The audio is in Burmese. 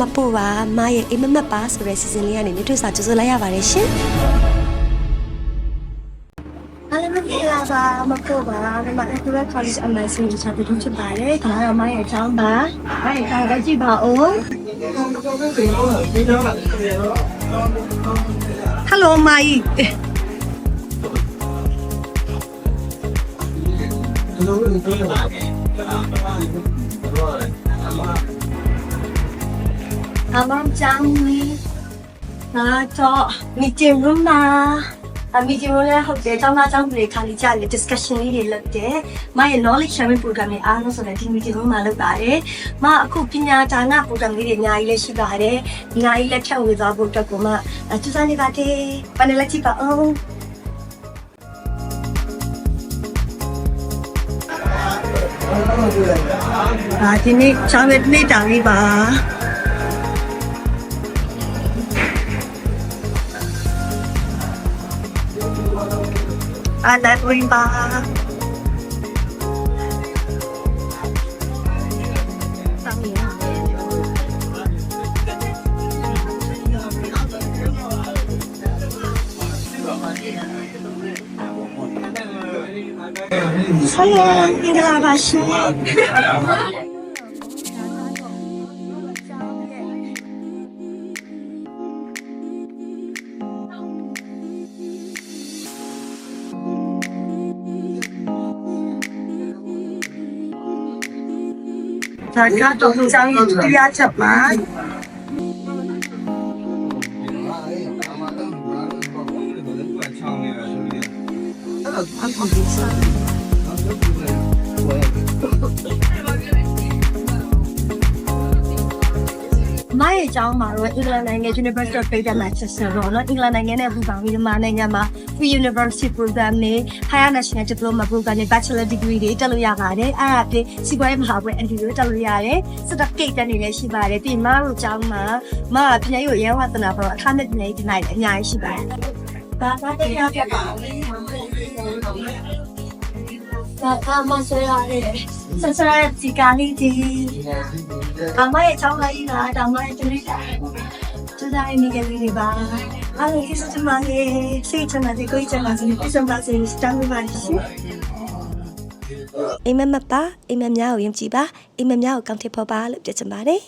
မပူပါမရဲ့အိမ်မက်မက်ပါဆိုတဲ့စီစဉ်လေးကနေမြထွေးစာကြိုဆိုလိုက်ရပါတယ်ရှင်အားလုံးမင်္ဂလာပါမပူပါဒီမှာ Accurate College MSc စာတူဖြစ်ပါတယ်ခဏတော့မရဲ့အကြောင်းပါမရဲ့အကြောင်းပဲကြည့်ပါဦး Hello မကြီးအမမ်ချောင်းကြီး နာတော့မီတင်ရူမ်မှာအမီတင်ရူမ်လည်းဟုတ်တယ်ကျောင်းသားကျောင်းသူတွေခါလီကြလေ discussion လေးတွေလုပ်တယ်။မရဲ့ knowledge sharing program တွေအားလုံးဆိုတဲ့ဒီ meeting room မှာလုပ်ပါတယ်။မအခုပညာဒါန program လေးတွေအများကြီးလည်းရှိပါတယ်။ဒီနာကြီးလက်ထပ်ဝေသွားဖို့အတွက်ကိုမှအကျူစားနေပါတယ်။ပန်လည်းကြည့် ပါအောင်။အာဒီနေ့ချောင်းရဲ့နေ့တောင် လေးပါအာလက်ဝင်ပါတောင်းရ သူဆောင်ရဲ့တရားချက်ပါမရဲ့အကြောင်းမှာတော့အင်္ဂလန်နိုင်ငံ University of Greater Manchester တော့နော်အင်္ဂလန်နိုင်ငံနဲ့ပူးပေါင်းပြီးဒီမှာနိုင်ငံမှာ Free University Program နဲ့ Higher National Diploma Program နဲ့ Bachelor Degree တွေတက်လို့ရပါတယ်အဲ့ဒါပြင်စီးပွားရေးမဟာဘွဲ့ NTU တွေတက်လို့ရတယ် Certificate တက်နေလည်းရှိပါတယ်ပြီးမတို့အကြောင်းမှာမကပြည်ရေးကိုရဲဝသနာပေါ်တော့အခမဲ့ပြည်ရေးဒီနိုင်လည်းအများကြီးရှိပါတယ်ဒါကတရားပြပါဒါကမဆွေရတယ်ဆက်စရစီကာလီတီ အမရဲ့ချောင်းလိုက်တာတောင်မရဲ့တူလေးတာကျစားနေကြလေးပါအားလုံးကိစ္စမလေးစိတ်ချမ်းသာတဲ့ကိုယ်ချမ်းသာတဲ့ပြဿနာတွေစတမ်းပါရှိအိမ်မက်မက်ပါအိမ်မက်များကိုယုံကြည်ပါအိမ်မက်များကိုကောင်းထစ်ဖို့ပါလို့ပြောချင်ပါတယ်